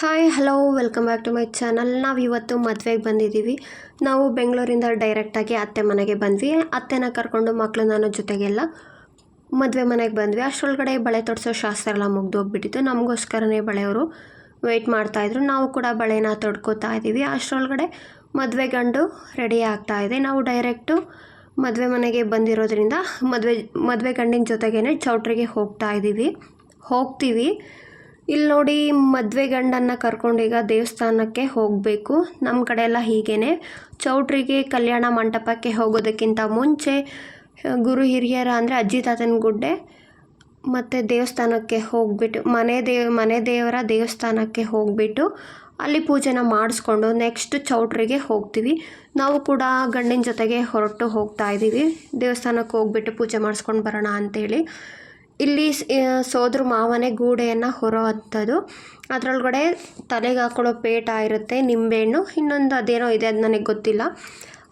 Hi hello welcome back to my channel ನಾವು ಇವತ್ತು ಮದುವೆಗೆ ಬಂದಿದ್ದೀವಿ ನಾವು ಬೆಂಗಳೂರಿಂದ ಡೈರೆಕ್ಟಾಗಿ ಅತ್ತೆ ಮನೆಗೆ ಬಂದ್ವಿ. ಅತ್ತೆನ ಕರ್ಕೊಂಡು ಮಕ್ಕಳು ನಾನು ಜೊತೆಗೆಲ್ಲ ಮದುವೆ ಮನೆಗೆ ಬಂದ್ವಿ. ಅಷ್ಟರೊಳಗಡೆ ಬಳೆ ತೊಡಿಸೋ ಶಾಸ್ತ್ರ ಎಲ್ಲ ಮುಗ್ದು ಹೋಗ್ಬಿಟ್ಟಿತ್ತು ನಮಗೋಸ್ಕರನೇ ಬಳೆಯವರು ವೆಯ್ಟ್ ಮಾಡ್ತಾಯಿದ್ರು ನಾವು ಕೂಡ ಬಳೆನ ತೊಡ್ಕೋತಾ ಇದ್ದೀವಿ ಅಷ್ಟರೊಳಗಡೆ ಮದುವೆ ಗಂಡು ರೆಡಿ ಆಗ್ತಾ ಇದೆ. ನಾವು ಡೈರೆಕ್ಟು ಮದುವೆ ಮನೆಗೆ ಬಂದಿರೋದ್ರಿಂದ ಮದುವೆ ಮದುವೆ ಗಂಡಿನ ಜೊತೆಗೇ ಚೌಟ್ರಿಗೆ ಹೋಗ್ತಾ ಇದ್ದೀವಿ ಹೋಗ್ತೀವಿ. ಇಲ್ಲಿ ನೋಡಿ ಮದುವೆ ಗಂಡನ್ನು ಕರ್ಕೊಂಡೀಗ ದೇವಸ್ಥಾನಕ್ಕೆ ಹೋಗಬೇಕು. ನಮ್ಮ ಕಡೆ ಎಲ್ಲ ಹೀಗೇ ಚೌಟ್ರಿಗೆ ಕಲ್ಯಾಣ ಮಂಟಪಕ್ಕೆ ಹೋಗೋದಕ್ಕಿಂತ ಮುಂಚೆ ಗುರು ಹಿರಿಯರ ಅಂದರೆ ಅಜ್ಜಿ ತಾತನ ಗುಡ್ಡೆ ಮತ್ತು ದೇವಸ್ಥಾನಕ್ಕೆ ಹೋಗ್ಬಿಟ್ಟು, ಮನೆ ದೇವ್ ಮನೆ ದೇವರ ದೇವಸ್ಥಾನಕ್ಕೆ ಹೋಗ್ಬಿಟ್ಟು ಅಲ್ಲಿ ಪೂಜೆನ ಮಾಡಿಸ್ಕೊಂಡು ನೆಕ್ಸ್ಟ್ ಚೌಟ್ರಿಗೆ ಹೋಗ್ತೀವಿ. ನಾವು ಕೂಡ ಗಂಡಿನ ಜೊತೆಗೆ ಹೊರಟು ಹೋಗ್ತಾ ಇದ್ದೀವಿ ದೇವಸ್ಥಾನಕ್ಕೆ ಹೋಗ್ಬಿಟ್ಟು ಪೂಜೆ ಮಾಡಿಸ್ಕೊಂಡು ಬರೋಣ ಅಂತೇಳಿ. ಇಲ್ಲಿ ಸೋದ್ರ ಮಾವನೇ ಗೂಡೆಯನ್ನು ಹೊರೋ ಅದರೊಳಗಡೆ ತಲೆಗೆ ಹಾಕೊಳ್ಳೋ ಪೇಟ ಇರುತ್ತೆ, ನಿಂಬೆಹಣ್ಣು. ಇನ್ನೊಂದು ಅದೇನೋ ಇದೆ ಅದು ನನಗೆ ಗೊತ್ತಿಲ್ಲ.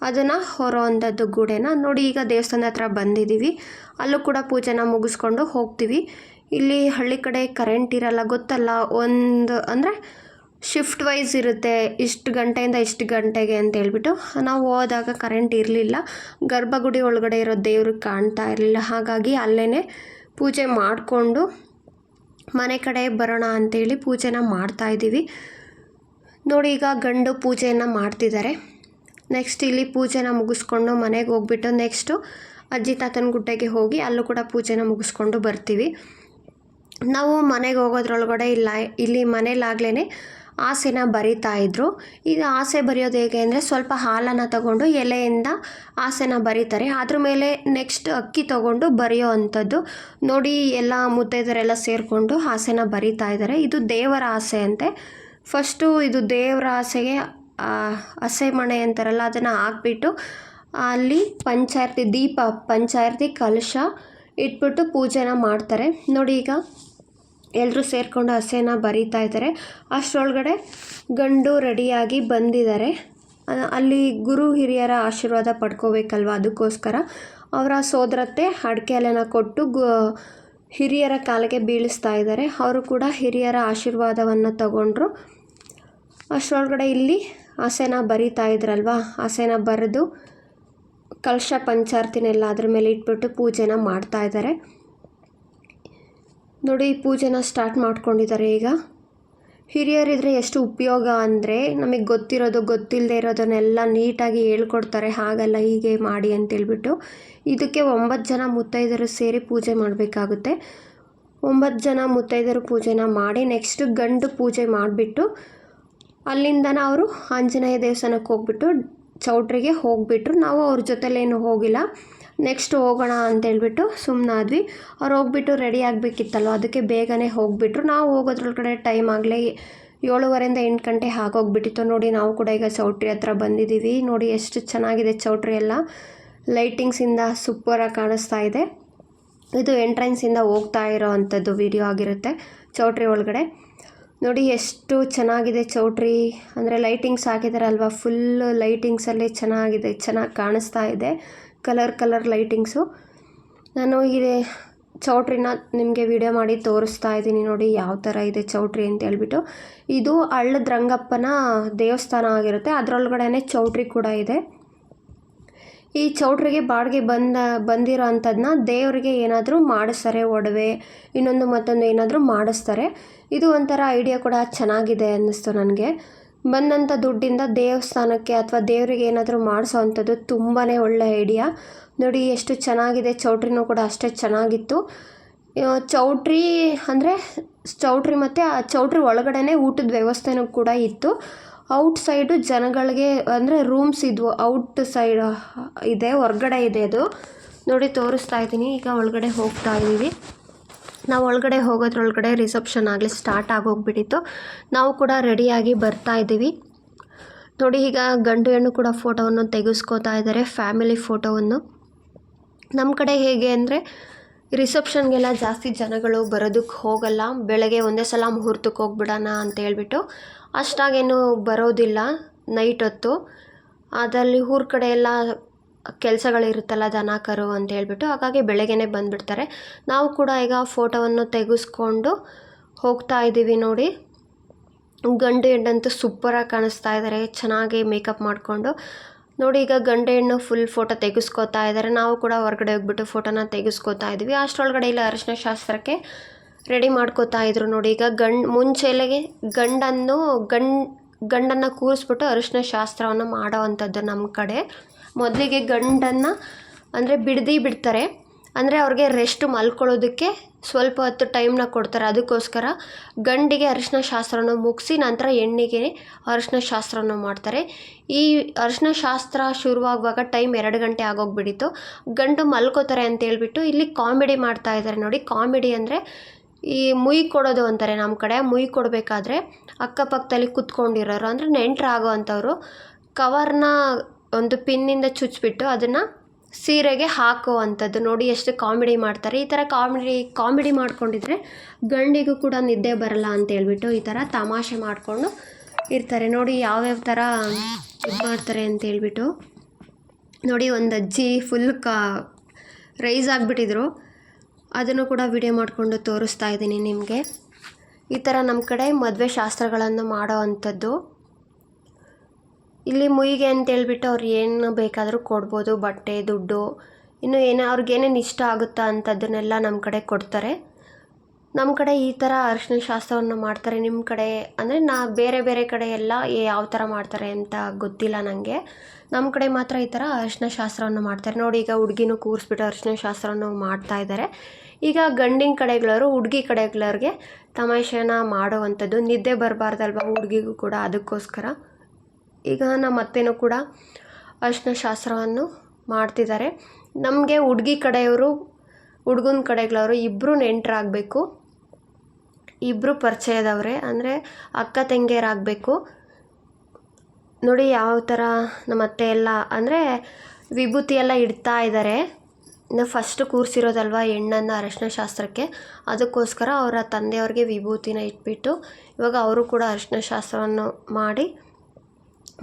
ಅದನ್ನು ಹೊರೋ ಅಂಥದ್ದು ಗೂಡೆನ. ನೋಡಿ, ಈಗ ದೇವಸ್ಥಾನದ ಹತ್ರ ಬಂದಿದ್ದೀವಿ ಅಲ್ಲೂ ಕೂಡ ಪೂಜೆನ ಮುಗಿಸ್ಕೊಂಡು ಹೋಗ್ತೀವಿ. ಇಲ್ಲಿ ಹಳ್ಳಿ ಕಡೆ ಕರೆಂಟ್ ಇರಲ್ಲ, ಗೊತ್ತಲ್ಲ? ಒಂದು, ಅಂದರೆ ಶಿಫ್ಟ್ ವೈಸ್ ಇರುತ್ತೆ, ಇಷ್ಟು ಗಂಟೆಯಿಂದ ಇಷ್ಟು ಗಂಟೆಗೆ ಅಂತ ಹೇಳ್ಬಿಟ್ಟು. ನಾವು ಹೋದಾಗ ಕರೆಂಟ್ ಇರಲಿಲ್ಲ. ಗರ್ಭಗುಡಿ ಒಳಗಡೆ ಇರೋ ದೇವ್ರಿಗೆ ಕಾಣ್ತಾ ಇರಲಿಲ್ಲ. ಹಾಗಾಗಿ ಅಲ್ಲೇ ಪೂಜೆ ಮಾಡಿಕೊಂಡು ಮನೆ ಕಡೆ ಬರೋಣ ಅಂತೇಳಿ ಪೂಜೆನ ಮಾಡ್ತಾ ಇದ್ದೀವಿ. ನೋಡಿ ಈಗ ಗಂಡು ಪೂಜೆಯನ್ನು ಮಾಡ್ತಿದ್ದಾರೆ. ನೆಕ್ಸ್ಟ್ ಇಲ್ಲಿ ಪೂಜೆನ ಮುಗಿಸ್ಕೊಂಡು ಮನೆಗೆ ಹೋಗ್ಬಿಟ್ಟು ನೆಕ್ಸ್ಟು ಅಜ್ಜಿ ತಾತನ ಗುಡ್ಡೆಗೆ ಹೋಗಿ ಅಲ್ಲೂ ಕೂಡ ಪೂಜೆನ ಮುಗಿಸ್ಕೊಂಡು ಬರ್ತೀವಿ. ನಾವು ಮನೆಗೆ ಹೋಗೋದ್ರೊಳಗಡೆ ಇಲ್ಲ, ಇಲ್ಲಿ ಮನೇಲಾಗ್ಲೇ ಆಸೆನ ಬರಿತಾ ಇದ್ರು. ಈಗ ಆಸೆ ಬರೆಯೋದು ಹೇಗೆ ಅಂದರೆ ಸ್ವಲ್ಪ ಹಾಲನ್ನು ತಗೊಂಡು ಎಲೆಯಿಂದ ಆಸೆನ ಬರೀತಾರೆ. ಅದ್ರ ಮೇಲೆ ನೆಕ್ಸ್ಟ್ ಅಕ್ಕಿ ತಗೊಂಡು ಬರೆಯೋ ಅಂಥದ್ದು. ನೋಡಿ ಎಲ್ಲ ಮುತ್ತೈದರೆಲ್ಲ ಸೇರಿಕೊಂಡು ಆಸೆನ ಬರಿತಾ ಇದ್ದಾರೆ. ಇದು ದೇವರ ಆಸೆ ಅಂತೆ. ಫಸ್ಟು ಇದು ದೇವರ ಆಸೆಗೆ ಹಸೆ ಮಣೆ ಅಂತಾರಲ್ಲ, ಅದನ್ನು ಹಾಕ್ಬಿಟ್ಟು ಅಲ್ಲಿ ಪಂಚಾಯತಿ ದೀಪ, ಪಂಚಾಯತಿ ಕಲಶ ಇಟ್ಬಿಟ್ಟು ಪೂಜೆನ ಮಾಡ್ತಾರೆ. ನೋಡಿ ಈಗ ಎಲ್ಲರೂ ಸೇರಿಕೊಂಡು ಹಸೆನ ಬರೀತಾ ಇದ್ದಾರೆ. ಅಷ್ಟರೊಳಗಡೆ ಗಂಡು ರೆಡಿಯಾಗಿ ಬಂದಿದ್ದಾರೆ. ಅಲ್ಲಿ ಗುರು ಹಿರಿಯರ ಆಶೀರ್ವಾದ ಪಡ್ಕೋಬೇಕಲ್ವ ಅದಕ್ಕೋಸ್ಕರ? ಅವರ ಸೋದರತ್ತೆ ಅಡಿಕೆ ಎಲೆನ ಕೊಟ್ಟು ಗು, ಹಿರಿಯರ ಕಾಲಿಗೆ ಬೀಳಿಸ್ತಾ ಇದ್ದಾರೆ. ಅವರು ಕೂಡ ಹಿರಿಯರ ಆಶೀರ್ವಾದವನ್ನು ತಗೊಂಡ್ರು. ಅಷ್ಟರೊಳಗಡೆ ಇಲ್ಲಿ ಹಸೆನ ಬರಿತಾ ಇದ್ರಲ್ವ? ಹಸೆನ ಬರೆದು ಕಲಶ ಪಂಚಾರ್ತಿನೆಲ್ಲ ಅದ್ರ ಮೇಲೆ ಇಟ್ಬಿಟ್ಟು ಪೂಜೆನ ಮಾಡ್ತಾ ಇದ್ದಾರೆ. ನೋಡಿ, ಪೂಜೆನ ಸ್ಟಾರ್ಟ್ ಮಾಡ್ಕೊಂಡಿದ್ದಾರೆ ಈಗ. ಹಿರಿಯರಿದ್ರೆ ಎಷ್ಟು ಉಪಯೋಗ ಅಂದರೆ, ನಮಗೆ ಗೊತ್ತಿರೋದು ಗೊತ್ತಿಲ್ಲದೆ ಇರೋದನ್ನೆಲ್ಲ ನೀಟಾಗಿ ಹೇಳ್ಕೊಡ್ತಾರೆ, ಹಾಗಲ್ಲ ಹೀಗೆ ಮಾಡಿ ಅಂತೇಳ್ಬಿಟ್ಟು. ಇದಕ್ಕೆ ಒಂಬತ್ತು ಜನ ಮುತ್ತೈದರು ಸೇರಿ ಪೂಜೆ ಮಾಡಬೇಕಾಗುತ್ತೆ. ಒಂಬತ್ತು ಜನ ಮುತ್ತೈದರು ಪೂಜೆನ ಮಾಡಿ ನೆಕ್ಸ್ಟ್ ಗಂಡು ಪೂಜೆ ಮಾಡಿಬಿಟ್ಟು ಅಲ್ಲಿಂದ ಅವರು ಆಂಜನೇಯ ದೇವಸ್ಥಾನಕ್ಕೆ ಹೋಗ್ಬಿಟ್ಟು, ಚೌಟ್ರಿಗೆ ಹೋಗ್ಬಿಟ್ರು. ನಾವು ಅವ್ರ ಜೊತೆಲೇನು ಹೋಗಿಲ್ಲ. ನೆಕ್ಸ್ಟ್ ಹೋಗೋಣ ಅಂತೇಳ್ಬಿಟ್ಟು ಸುಮ್ಮನಾದ್ವಿ ಅವ್ರು ಹೋಗ್ಬಿಟ್ಟು ರೆಡಿ ಆಗಬೇಕಿತ್ತಲ್ವ, ಅದಕ್ಕೆ ಬೇಗನೆ ಹೋಗಿಬಿಟ್ರು. ನಾವು ಹೋಗೋದ್ರೊಳಗಡೆ ಟೈಮ್ ಆಗಲೇ ಏಳುವರೆಯಿಂದ ಎಂಟು ಗಂಟೆ ಆಗೋಗ್ಬಿಟ್ಟಿತ್ತು. ನೋಡಿ ನಾವು ಕೂಡ ಈಗ ಚೌಟ್ರಿ ಹತ್ರ ಬಂದಿದ್ದೀವಿ. ನೋಡಿ ಎಷ್ಟು ಚೆನ್ನಾಗಿದೆ ಚೌಟ್ರಿ ಎಲ್ಲ. ಲೈಟಿಂಗ್ಸಿಂದ ಸೂಪರಾಗಿ ಕಾಣಿಸ್ತಾ ಇದೆ. ಇದು ಎಂಟ್ರೆನ್ಸಿಂದ ಹೋಗ್ತಾ ಇರೋ ಅಂಥದ್ದು ವಿಡಿಯೋ ಆಗಿರುತ್ತೆ ಚೌಟ್ರಿ ಒಳಗಡೆ. ನೋಡಿ ಎಷ್ಟು ಚೆನ್ನಾಗಿದೆ ಚೌಟ್ರಿ. ಅಂದರೆ ಲೈಟಿಂಗ್ಸ್ ಹಾಕಿದಾರಲ್ವ ಫುಲ್ಲು ಲೈಟಿಂಗ್ಸಲ್ಲೇ ಚೆನ್ನಾಗಿದೆ, ಚೆನ್ನಾಗಿ ಕಾಣಿಸ್ತಾ ಇದೆ. Colour colour lightings. ನಾನು ಇದೆ ಚೌಟ್ರಿನ ನಿಮಗೆ ವಿಡಿಯೋ ಮಾಡಿ ತೋರಿಸ್ತಾ ಇದ್ದೀನಿ ನೋಡಿ ಯಾವ ಥರ ಇದೆ ಚೌಟ್ರಿ ಅಂತ ಹೇಳ್ಬಿಟ್ಟು. ಇದು ಹಳ್ಳದ ರಂಗಪ್ಪನ ದೇವಸ್ಥಾನ ಆಗಿರುತ್ತೆ. ಅದರೊಳಗಡೆ ಚೌಟ್ರಿ ಕೂಡ ಇದೆ. ಈ ಚೌಟ್ರಿಗೆ ಬಾಡಿಗೆ ಬಂದ ಬಂದಿರೋ ಅಂಥದ್ದನ್ನ ದೇವರಿಗೆ ಏನಾದರೂ ಮಾಡಿಸ್ತಾರೆ ಒಡವೆ, ಇನ್ನೊಂದು ಮತ್ತೊಂದು ಏನಾದರೂ ಮಾಡಿಸ್ತಾರೆ. ಇದು ಒಂಥರ ಐಡಿಯಾ ಕೂಡ ಚೆನ್ನಾಗಿದೆ ಅನ್ನಿಸ್ತು ನನಗೆ. ಬಂದಂಥ ದುಡ್ಡಿಂದ ದೇವಸ್ಥಾನಕ್ಕೆ ಅಥವಾ ದೇವರಿಗೆ ಏನಾದರೂ ಮಾಡಿಸೋ ಅಂಥದ್ದು ತುಂಬಾ ಒಳ್ಳೆ ಐಡಿಯಾ. ನೋಡಿ, ಎಷ್ಟು ಚೆನ್ನಾಗಿದೆ. ಚೌಟ್ರಿನೂ ಕೂಡ ಅಷ್ಟೇ ಚೆನ್ನಾಗಿತ್ತು. ಚೌಟ್ರಿ ಅಂದರೆ ಚೌಟ್ರಿ ಮತ್ತು ಆ ಚೌಟ್ರಿ ಒಳಗಡೆ ಊಟದ ವ್ಯವಸ್ಥೆನೂ ಕೂಡ ಇತ್ತು. ಔಟ್ ಸೈಡು ಜನಗಳಿಗೆ ಅಂದರೆ ರೂಮ್ಸ್ ಇದ್ವು. ಔಟ್ ಸೈಡ್ ಇದೆ, ಹೊರ್ಗಡೆ ಇದೆ ಅದು. ನೋಡಿ, ತೋರಿಸ್ತಾ ಇದ್ದೀನಿ. ಈಗ ಒಳಗಡೆ ಹೋಗ್ತಾ ಇದ್ದೀವಿ. ನಾವು ಒಳಗಡೆ ಹೋಗೋದ್ರೊಳಗಡೆ ರಿಸೆಪ್ಷನ್ ಆಗಲಿ ಸ್ಟಾರ್ಟ್ ಆಗೋಗ್ಬಿಟ್ಟಿತ್ತು. ನಾವು ಕೂಡ ರೆಡಿಯಾಗಿ ಬರ್ತಾ ಇದ್ದೀವಿ. ನೋಡಿ, ಈಗ ಗಂಡು ಹೆಣ್ಣು ಕೂಡ ಫೋಟೋವನ್ನು ತೆಗೆಸ್ಕೋತಾ ಇದ್ದಾರೆ ಫ್ಯಾಮಿಲಿ ಫೋಟೋವನ್ನು ನಮ್ಮ ಕಡೆ ಹೇಗೆ ಅಂದರೆ ರಿಸೆಪ್ಷನ್ಗೆಲ್ಲ ಜಾಸ್ತಿ ಜನಗಳು ಬರೋದಕ್ಕೆ ಹೋಗಲ್ಲ. ಬೆಳಗ್ಗೆ ಒಂದೇ ಸಲ ಮುಹೂರ್ತಕ್ಕೆ ಹೋಗ್ಬಿಡೋಣ ಅಂತ ಹೇಳ್ಬಿಟ್ಟು ಅಷ್ಟಾಗೇನು ಬರೋದಿಲ್ಲ ನೈಟ್ ಹೊತ್ತು. ಅದರಲ್ಲಿ ಊರ ಕಡೆ ಎಲ್ಲ ಕೆಲಸಗಳಿರುತ್ತಲ್ಲ ದನ ಕರು ಅಂತ ಹೇಳ್ಬಿಟ್ಟು ಹಾಗಾಗಿ ಬೆಳಗ್ಗೆನೇ ಬಂದುಬಿಡ್ತಾರೆ. ನಾವು ಕೂಡ ಈಗ ಫೋಟೋವನ್ನು ತೆಗೆಸ್ಕೊಂಡು ಹೋಗ್ತಾ ಇದ್ದೀವಿ ನೋಡಿ. ಗಂಡು ಹೆಣ್ಣಂತೂ ಸೂಪರಾಗಿ ಕಾಣಿಸ್ತಾ ಇದ್ದಾರೆ, ಚೆನ್ನಾಗಿ ಮೇಕಪ್ ಮಾಡಿಕೊಂಡು. ನೋಡಿ ಈಗ ಗಂಡು ಹೆಣ್ಣು ಫುಲ್ ಫೋಟೋ ತೆಗೆಸ್ಕೋತಾ ಇದ್ದಾರೆ. ನಾವು ಕೂಡ ಹೊರಗಡೆ ಹೋಗ್ಬಿಟ್ಟು ಫೋಟೋನ ತೆಗೆಸ್ಕೋತಾ ಇದ್ವಿ ಅಷ್ಟರೊಳಗಡೆ ಇಲ್ಲ, ಅರಿಶಿನ ಶಾಸ್ತ್ರಕ್ಕೆ ರೆಡಿ ಮಾಡ್ಕೋತಾ ಇದ್ರು ನೋಡಿ. ಈಗ ಗಂಡ್, ಮುಂಚೆಲೆಗೆ ಗಂಡನ್ನು, ಗಂಡ್, ಗಂಡನ್ನು ಕೂರಿಸ್ಬಿಟ್ಟು ಅರಿಶಿನ ಶಾಸ್ತ್ರವನ್ನು ಮಾಡೋವಂಥದ್ದು ನಮ್ಮ ಕಡೆ. ಮೊದಲಿಗೆ ಗಂಡನ್ನು ಅಂದರೆ ಬಿಡದಿ ಬಿಡ್ತಾರೆ. ಅಂದರೆ ಅವ್ರಿಗೆ ರೆಸ್ಟ್ ಮಲ್ಕೊಳ್ಳೋದಕ್ಕೆ ಸ್ವಲ್ಪ ಹೊತ್ತು ಟೈಮ್ನ ಕೊಡ್ತಾರೆ. ಅದಕ್ಕೋಸ್ಕರ ಗಂಡಿಗೆ ಅರಿಶಿನ ಶಾಸ್ತ್ರನ ಮುಗಿಸಿ ನಂತರ ಹೆಣ್ಣಿಗೆ ಅರಿಶಿನ ಶಾಸ್ತ್ರನ ಮಾಡ್ತಾರೆ. ಈ ಅರಿಶಿನ ಶಾಸ್ತ್ರ ಶುರುವಾಗುವಾಗ ಟೈಮ್ ಎರಡು ಗಂಟೆ ಆಗೋಗ್ಬಿಟ್ಟಿತ್ತು. ಗಂಡು ಮಲ್ಕೋತಾರೆ ಅಂತ ಹೇಳ್ಬಿಟ್ಟು ಇಲ್ಲಿ ಕಾಮಿಡಿ ಮಾಡ್ತಾ ಇದ್ದಾರೆ ನೋಡಿ. ಕಾಮಿಡಿ ಅಂದರೆ ಈ ಮುಯ್ ಕೊಡೋದು ಅಂತಾರೆ ನಮ್ಮ ಕಡೆ. ಮುಯ್ ಕೊಡಬೇಕಾದ್ರೆ ಅಕ್ಕಪಕ್ಕದಲ್ಲಿ ಕುತ್ಕೊಂಡಿರೋರು ಅಂದರೆ ನೆಂಟ್ರಾಗೋ ಅಂಥವ್ರು. ಕವರ್ನ ಒಂದು ಪಿನ್ನಿಂದ ಚುಚ್ಚಿಬಿಟ್ಟು ಅದನ್ನು ಸೀರೆಗೆ ಹಾಕುವಂಥದ್ದು. ನೋಡಿ ಎಷ್ಟು ಕಾಮಿಡಿ ಮಾಡ್ತಾರೆ. ಈ ಥರ ಕಾಮಿಡಿ ಕಾಮಿಡಿ ಮಾಡ್ಕೊಂಡಿದ್ರೆ ಗಂಡಿಗೂ ಕೂಡ ನಿದ್ದೆ ಬರಲ್ಲ ಅಂತ ಹೇಳ್ಬಿಟ್ಟು ಈ ಥರ ತಮಾಷೆ ಮಾಡಿಕೊಂಡು ಇರ್ತಾರೆ. ನೋಡಿ ಯಾವ್ಯಾವ ಥರ ಇದು ಮಾಡ್ತಾರೆ ಅಂತ ಹೇಳ್ಬಿಟ್ಟು. ನೋಡಿ ಒಂದು ಅಜ್ಜಿ ಫುಲ್ ಕಾ ರೈಸ್ ಆಗಿಬಿಟ್ಟಿದ್ರು. ಅದನ್ನು ಕೂಡ ವಿಡಿಯೋ ಮಾಡಿಕೊಂಡು ತೋರಿಸ್ತಾ ಇದ್ದೀನಿ ನಿಮಗೆ. ಈ ಥರ ನಮ್ಮ ಕಡೆ ಮದುವೆ ಶಾಸ್ತ್ರಗಳನ್ನು ಮಾಡೋ ಅಂಥದ್ದು. ಇಲ್ಲಿ ಮುಯಿಗೆ ಅಂತ ಹೇಳ್ಬಿಟ್ಟು ಅವ್ರು ಏನು ಬೇಕಾದರೂ ಕೊಡ್ಬೋದು, ಬಟ್ಟೆ, ದುಡ್ಡು. ಇನ್ನು ಏನು ಅವ್ರಿಗೆ ಏನೇನು ಇಷ್ಟ ಆಗುತ್ತಾ ಅಂಥದ್ದನ್ನೆಲ್ಲ ನಮ್ಮ ಕಡೆ ಕೊಡ್ತಾರೆ. ನಮ್ಮ ಕಡೆ ಈ ಥರ ಅರಿಶಿನ ಶಾಸ್ತ್ರವನ್ನು ಮಾಡ್ತಾರೆ ನಿಮ್ಮ ಕಡೆ. ಅಂದರೆ ನಾ ಬೇರೆ ಬೇರೆ ಕಡೆ ಎಲ್ಲ ಯಾವ ಥರ ಮಾಡ್ತಾರೆ ಅಂತ ಗೊತ್ತಿಲ್ಲ ನನಗೆ. ನಮ್ಮ ಕಡೆ ಮಾತ್ರ ಈ ಥರ ಅರಿಶಿನ ಶಾಸ್ತ್ರವನ್ನು ಮಾಡ್ತಾರೆ. ನೋಡಿ, ಈಗ ಹುಡುಗಿನೂ ಕೂರಿಸ್ಬಿಟ್ಟು ಅರಿಶಿನ ಶಾಸ್ತ್ರವನ್ನು ಮಾಡ್ತಾ ಇದ್ದಾರೆ. ಈಗ ಗಂಡಿನ ಕಡೆಗಳವರು ಹುಡುಗಿ ಕಡೆಗಳವ್ರಿಗೆ ತಮಾಷೆನ ಮಾಡುವಂಥದ್ದು. ನಿದ್ದೆ ಬರಬಾರ್ದಲ್ವ ಹುಡುಗಿಗೂ ಕೂಡ ಅದಕ್ಕೋಸ್ಕರ. ಈಗ ನಮ್ಮ ಅತ್ತೆನೂ ಕೂಡ ಅರಿಶಿನ ಶಾಸ್ತ್ರವನ್ನು ಮಾಡ್ತಿದ್ದಾರೆ. ನಮಗೆ ಹುಡುಗಿ ಕಡೆಯವರು, ಹುಡುಗನ ಕಡೆಗಳವರು ಇಬ್ಬರು ನೆಂಟರಾಗಬೇಕು. ಇಬ್ಬರು ಪರಿಚಯದವ್ರೆ. ಅಂದರೆ ಅಕ್ಕ ತಂಗಿಯರಾಗಬೇಕು. ನೋಡಿ ಯಾವ ಥರ ನಮ್ಮ ಅತ್ತೆ ಎಲ್ಲ, ಅಂದರೆ ವಿಭೂತಿ ಎಲ್ಲ ಇಡ್ತಾ ಇದ್ದಾರೆ. ಇನ್ನು ಫಸ್ಟ್ ಕೂರಿಸಿರೋದಲ್ವ ಹೆಣ್ಣನ್ನು ಅರಿಶಿನ ಶಾಸ್ತ್ರಕ್ಕೆ? ಅದಕ್ಕೋಸ್ಕರ ಅವರ ತಂದೆಯವ್ರಿಗೆ ವಿಭೂತಿನ ಇಟ್ಬಿಟ್ಟು ಇವಾಗ ಅವರು ಕೂಡ ಅರಿಶಿನ ಶಾಸ್ತ್ರವನ್ನು ಮಾಡಿ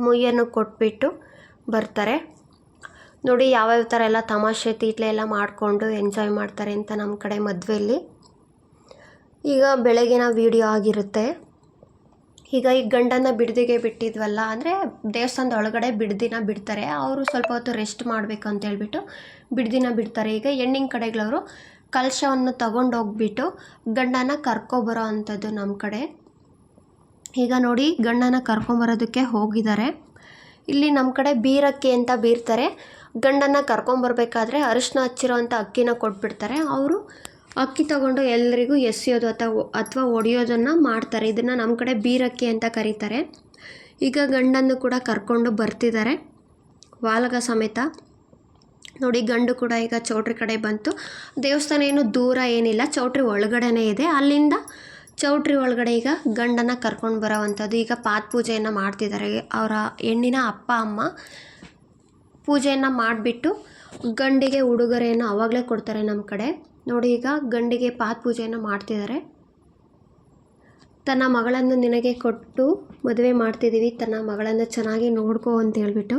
ಮುಯ್ಯನ್ನು ಕೊಟ್ಬಿಟ್ಟು ಬರ್ತಾರೆ. ನೋಡಿ ಯಾವ್ಯಾವ ಥರ ಎಲ್ಲ ತಮಾಷೆ ತೀಟ್ಲೆ ಎಲ್ಲ ಮಾಡಿಕೊಂಡು ಎಂಜಾಯ್ ಮಾಡ್ತಾರೆ ಅಂತ ನಮ್ಮ ಕಡೆ ಮದುವೆಯಲ್ಲಿ ಈಗ ಬೆಳಗಿನ ವೀಡಿಯೋ ಆಗಿರುತ್ತೆ. ಈಗ ಈ ಗಂಡನ ಬಿಡದಿಗೆ ಬಿಟ್ಟಿದ್ವಲ್ಲ, ಅಂದರೆ ದೇವಸ್ಥಾನದ ಒಳಗಡೆ ಬಿಡ್ದಿನ ಬಿಡ್ತಾರೆ. ಅವರು ಸ್ವಲ್ಪ ಹೊತ್ತು ರೆಸ್ಟ್ ಮಾಡಬೇಕು ಅಂತ ಹೇಳ್ಬಿಟ್ಟು ಬಿಡ್ದಿನ ಬಿಡ್ತಾರೆ. ಈಗ ಹೆಣ್ಣಿನ ಕಡೆಗಳವರು ಕಲಶವನ್ನು ತಗೊಂಡೋಗ್ಬಿಟ್ಟು ಗಂಡನ ಕರ್ಕೊಬರೋ ಅಂಥದ್ದು ನಮ್ಮ ಕಡೆ. ಈಗ ನೋಡಿ ಗಂಡನ ಕರ್ಕೊಂಬರೋದಕ್ಕೆ ಹೋಗಿದ್ದಾರೆ. ಇಲ್ಲಿ ನಮ್ಮ ಕಡೆ ಬೀರಕ್ಕಿ ಅಂತ ಬೀರ್ತಾರೆ. ಗಂಡನ ಕರ್ಕೊಂಬರ್ಬೇಕಾದ್ರೆ ಅರಿಶಿನ ಹಚ್ಚಿರೋವಂಥ ಅಕ್ಕಿನ ಕೊಟ್ಬಿಡ್ತಾರೆ. ಅವರು ಅಕ್ಕಿ ತಗೊಂಡು ಎಲ್ಲರಿಗೂ ಎಸೆಯೋದು ಅಥವಾ ಅಥವಾ ಒಡೆಯೋದನ್ನು ಮಾಡ್ತಾರೆ. ಇದನ್ನು ನಮ್ಮ ಕಡೆ ಬೀರಕ್ಕಿ ಅಂತ ಕರೀತಾರೆ. ಈಗ ಗಂಡನ್ನು ಕೂಡ ಕರ್ಕೊಂಡು ಬರ್ತಿದ್ದಾರೆ. ವಾಲಗ ಸಮೇತ. ನೋಡಿ ಗಂಡು ಕೂಡ ಈಗ ಚೌಟ್ರಿ ಕಡೆ ಬಂತು. ದೇವಸ್ಥಾನ ಏನು ದೂರ ಏನಿಲ್ಲ. ಚೌಟ್ರಿ ಒಳಗಡೆನೇ ಇದೆ. ಅಲ್ಲಿಂದ ಚೌಟ್ರಿ ಒಳಗಡೆ ಈಗ ಗಂಡನ ಕರ್ಕೊಂಡು ಬರೋವಂಥದ್ದು. ಈಗ ಪಾತ್ ಪೂಜೆಯನ್ನು ಮಾಡ್ತಿದ್ದಾರೆ ಅವರ ಹೆಣ್ಣಿನ ಅಪ್ಪ, ಅಮ್ಮ ಪೂಜೆಯನ್ನು ಮಾಡಿಬಿಟ್ಟು ಗಂಡಿಗೆ ಉಡುಗೊರೆಯನ್ನು ಆವಾಗಲೇ ಕೊಡ್ತಾರೆ ನಮ್ಮ ಕಡೆ. ನೋಡಿ ಈಗ ಗಂಡಿಗೆ ಪಾತ್ ಪೂಜೆಯನ್ನು ಮಾಡ್ತಿದ್ದಾರೆ ತನ್ನ ಮಗಳನ್ನು ನಿನಗೆ ಕೊಟ್ಟು ಮದುವೆ ಮಾಡ್ತಿದ್ದೀವಿ ತನ್ನ ಮಗಳನ್ನು ಚೆನ್ನಾಗಿ ನೋಡ್ಕೋ ಅಂತ ಹೇಳ್ಬಿಟ್ಟು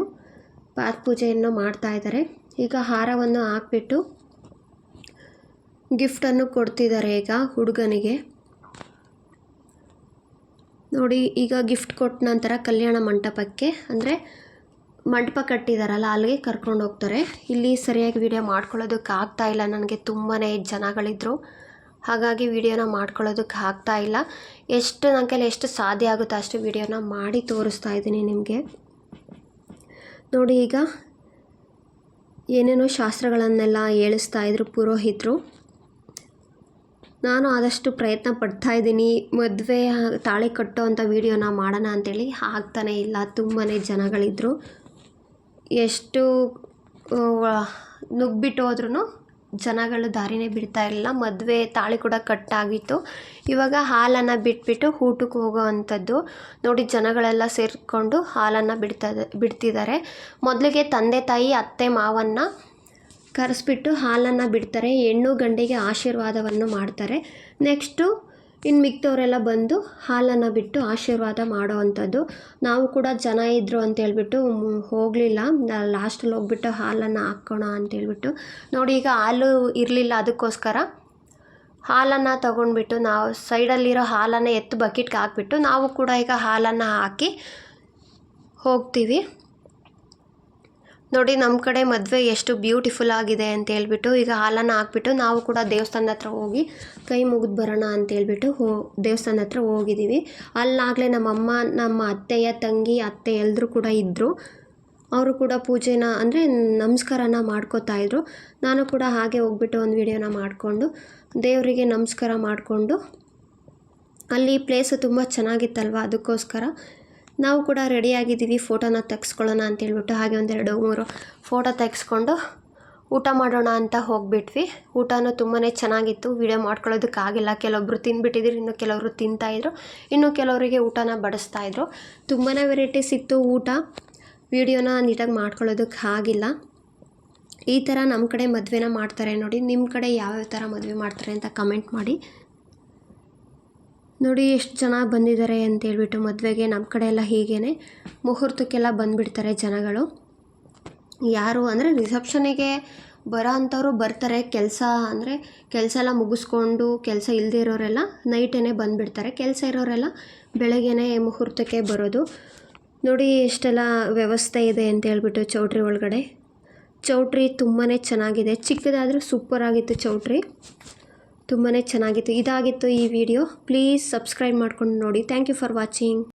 ಪಾತ್ ಪೂಜೆಯನ್ನು ಮಾಡ್ತಾ ಇದ್ದಾರೆ ಈಗ ಹಾರವನ್ನು ಹಾಕ್ಬಿಟ್ಟು ಗಿಫ್ಟನ್ನು ಕೊಡ್ತಿದ್ದಾರೆ ಈಗ ಹುಡುಗನಿಗೆ. ನೋಡಿ, ಈಗ ಗಿಫ್ಟ್ ಕೊಟ್ಟ ನಂತರ ಕಲ್ಯಾಣ ಮಂಟಪಕ್ಕೆ, ಅಂದರೆ ಮಂಟಪ ಕಟ್ಟಿದಾರಲ್ಲ, ಅಲ್ಲಿಗೆ ಕರ್ಕೊಂಡು ಹೋಗ್ತಾರೆ. ಇಲ್ಲಿ ಸರಿಯಾಗಿ ವಿಡಿಯೋ ಮಾಡ್ಕೊಳ್ಳೋದಕ್ಕೆ ಆಗ್ತಾ ಇಲ್ಲ. ನನಗೆ ತುಂಬಾ ಜನಗಳಿದ್ರು. ಹಾಗಾಗಿ ವಿಡಿಯೋನ ಮಾಡ್ಕೊಳ್ಳೋದಕ್ಕೆ ಆಗ್ತಾ ಇಲ್ಲ. ಎಷ್ಟು ನನ್ನ ಕೈಲಿ ಎಷ್ಟು ಸಾಧ್ಯ ಆಗುತ್ತೋ ಅಷ್ಟು ವಿಡಿಯೋನ ಮಾಡಿ ತೋರಿಸ್ತಾ ಇದ್ದೀನಿ ನಿಮಗೆ. ನೋಡಿ, ಈಗ ಏನೇನೋ ಶಾಸ್ತ್ರಗಳನ್ನೆಲ್ಲ ಹೇಳಿಸ್ತಾ ಇದ್ರು ಪುರೋಹಿತರು. ನಾನು ಆದಷ್ಟು ಪ್ರಯತ್ನ ಪಡ್ತಾ ಇದ್ದೀನಿ. ಮದುವೆ ತಾಳಿ ಕಟ್ಟೋ ಅಂಥ ವೀಡಿಯೋನ ಮಾಡೋಣ ಅಂತೇಳಿ. ಆಗ್ತಾನೇ ಇಲ್ಲ. ತುಂಬಾ ಜನಗಳಿದ್ದರು ಎಷ್ಟು ನುಗ್ಗಿಬಿಟ್ಟು ಹೋದ್ರೂ ಜನಗಳು ದಾರಿನೇ ಬಿಡ್ತಾ ಇರಲಿಲ್ಲ. ಮದುವೆ ತಾಳಿ ಕೂಡ ಕಟ್ಟಾಗಿತ್ತು. ಇವಾಗ ಹಾಲನ್ನು ಬಿಟ್ಬಿಟ್ಟು ಊಟಕ್ಕೆ ಹೋಗೋ ಅಂಥದ್ದು ನೋಡಿ, ಜನಗಳೆಲ್ಲ ಸೇರಿಕೊಂಡು ಹಾಲನ್ನು ಬಿಡ್ತಾ, ಬಿಡ್ತಿದ್ದಾರೆ. ಮೊದಲಿಗೆ ತಂದೆ ತಾಯಿ, ಅತ್ತೆ, ಮಾವನ್ನು ಕರೆಸ್ಬಿಟ್ಟು ಹಾಲನ್ನು ಬಿಡ್ತಾರೆ, ಹೆಣ್ಣು ಗಂಡಿಗೆ ಆಶೀರ್ವಾದವನ್ನು ಮಾಡ್ತಾರೆ. ನೆಕ್ಸ್ಟು ಇನ್ನು ಮಿಕ್ದವರೆಲ್ಲ ಬಂದು ಹಾಲನ್ನು ಬಿಟ್ಟು ಆಶೀರ್ವಾದ ಮಾಡೋ ಅಂಥದ್ದು. ನಾವು ಕೂಡ ಜನ ಇದ್ದರು ಅಂತ ಹೇಳ್ಬಿಟ್ಟು ಹೋಗಲಿಲ್ಲ. ಲಾಸ್ಟಲ್ಲಿ ಹೋಗ್ಬಿಟ್ಟು ಹಾಲನ್ನು ಹಾಕ್ಕೋಣ ಅಂತೇಳ್ಬಿಟ್ಟು ನೋಡಿ, ಈಗ ಹಾಲು ಇರಲಿಲ್ಲ ಅದಕ್ಕೋಸ್ಕರ. ಹಾಲನ್ನು ತಗೊಂಡ್ಬಿಟ್ಟು ನಾವು ಸೈಡಲ್ಲಿರೋ ಹಾಲನ್ನು ಎತ್ತು ಬಕೆಟ್ಗೆ ಹಾಕ್ಬಿಟ್ಟು ನಾವು ಕೂಡ ಈಗ ಹಾಲನ್ನು ಹಾಕಿ ಹೋಗ್ತೀವಿ. ನೋಡಿ ನಮ್ಮ ಕಡೆ ಮದುವೆ ಎಷ್ಟು ಬ್ಯೂಟಿಫುಲ್ ಆಗಿದೆ ಅಂತ ಹೇಳ್ಬಿಟ್ಟು, ಈಗ ಹಾಲನ್ನು ಹಾಕ್ಬಿಟ್ಟು ನಾವು ಕೂಡ ದೇವಸ್ಥಾನದ ಹತ್ರ ಹೋಗಿ ಕೈ ಮುಗಿದು ಬರೋಣ ಅಂತ ಹೇಳ್ಬಿಟ್ಟು ಹೋ, ದೇವಸ್ಥಾನದ ಹತ್ರ ಹೋಗಿದ್ದೀವಿ ಅಲ್ಲಾಗಲೇ ನಮ್ಮಮ್ಮ ನಮ್ಮ ಅತ್ತೆಯ ತಂಗಿ, ಅತ್ತೆ ಎಲ್ಲರೂ ಕೂಡ ಇದ್ದರು ಅವರು ಕೂಡ ಪೂಜೆನ ಅಂದರೆ ನಮಸ್ಕಾರನ ಮಾಡ್ಕೋತಾ ಇದ್ರು. ನಾನು ಕೂಡ ಹಾಗೆ ಹೋಗ್ಬಿಟ್ಟು ಒಂದು ವಿಡಿಯೋನ ಮಾಡಿಕೊಂಡು, ದೇವರಿಗೆ ನಮಸ್ಕಾರ ಮಾಡಿಕೊಂಡು, ಅಲ್ಲಿ ಪ್ಲೇಸು ತುಂಬ ಚೆನ್ನಾಗಿತ್ತಲ್ವ ಅದಕ್ಕೋಸ್ಕರ. ನಾವು ಕೂಡ ರೆಡಿಯಾಗಿದ್ದೀವಿ ಫೋಟೋನ ತೆಗೆಸ್ಕೊಳ್ಳೋಣ ಅಂತೇಳ್ಬಿಟ್ಟು ಹಾಗೆ ಒಂದೆರಡು ಮೂರು ಫೋಟೋ ತೆಗೆಸ್ಕೊಂಡು ಊಟ ಮಾಡೋಣ ಅಂತ ಹೋಗಿಬಿಟ್ವಿ. ಊಟನೂ ತುಂಬಾ ಚೆನ್ನಾಗಿತ್ತು. ವೀಡಿಯೋ ಮಾಡ್ಕೊಳ್ಳೋದಕ್ಕಾಗಿಲ್ಲ ಕೆಲವೊಬ್ಬರು ತಿಂದುಬಿಟ್ಟಿದ್ರು, ಇನ್ನು ಕೆಲವರು ತಿಂತಾಯಿದ್ರು ಇನ್ನು ಕೆಲವರಿಗೆ ಊಟನ ಬಡಿಸ್ತಾಯಿದ್ರು ತುಂಬಾ ವೆರೈಟೀಸ್ ಇತ್ತು ಊಟ. ವೀಡಿಯೋನ ನೀಟಾಗಿ ಮಾಡ್ಕೊಳ್ಳೋದಕ್ಕೆ ಆಗಿಲ್ಲ. ಈ ಥರ ನಮ್ಮ ಕಡೆ ಮದುವೆನ ಮಾಡ್ತಾರೆ ನೋಡಿ. ನಿಮ್ಮ ಕಡೆ ಯಾವ್ಯಾವ ಥರ ಮದುವೆ ಮಾಡ್ತಾರೆ ಅಂತ ಕಮೆಂಟ್ ಮಾಡಿ. ನೋಡಿ ಎಷ್ಟು ಜನ ಬಂದಿದ್ದಾರೆ ಅಂತ ಹೇಳ್ಬಿಟ್ಟು ಮದುವೆಗೆ ನಮ್ಮ ಕಡೆ ಎಲ್ಲ ಹೀಗೇ ಮುಹೂರ್ತಕ್ಕೆಲ್ಲ ಬಂದುಬಿಡ್ತಾರೆ ಜನಗಳು. ಯಾರು ಅಂದರೆ ರಿಸೆಪ್ಷನಿಗೆ ಬರೋ ಅಂಥವ್ರು ಬರ್ತಾರೆ. ಕೆಲಸ ಅಂದರೆ ಕೆಲಸ ಎಲ್ಲ ಮುಗಿಸ್ಕೊಂಡು ಕೆಲಸ ಇಲ್ಲದೆ ಇರೋರೆಲ್ಲ ನೈಟೇ ಬಂದುಬಿಡ್ತಾರೆ. ಕೆಲಸ ಇರೋರೆಲ್ಲ ಬೆಳಗ್ಗೆನೇ ಮುಹೂರ್ತಕ್ಕೆ ಬರೋದು. ನೋಡಿ ಎಷ್ಟೆಲ್ಲ ವ್ಯವಸ್ಥೆ ಇದೆ ಅಂತ ಹೇಳ್ಬಿಟ್ಟು ಚೌಟ್ರಿ ಒಳಗಡೆ. ಚೌಟ್ರಿ ತುಂಬಾ ಚೆನ್ನಾಗಿದೆ. ಚಿಕ್ಕದಾದರೂ ಸೂಪರ್ ಆಗಿತ್ತು ಚೌಟ್ರಿ. ತುಂಬಾ ಚೆನ್ನಾಗಿತ್ತು. ಇದಾಗಿತ್ತು ಈ ವಿಡಿಯೋ ಪ್ಲೀಸ್ ಸಬ್ಸ್ಕ್ರೈಬ್ ಮಾಡ್ಕೊಂಡು ನೋಡಿ. Thank you for watching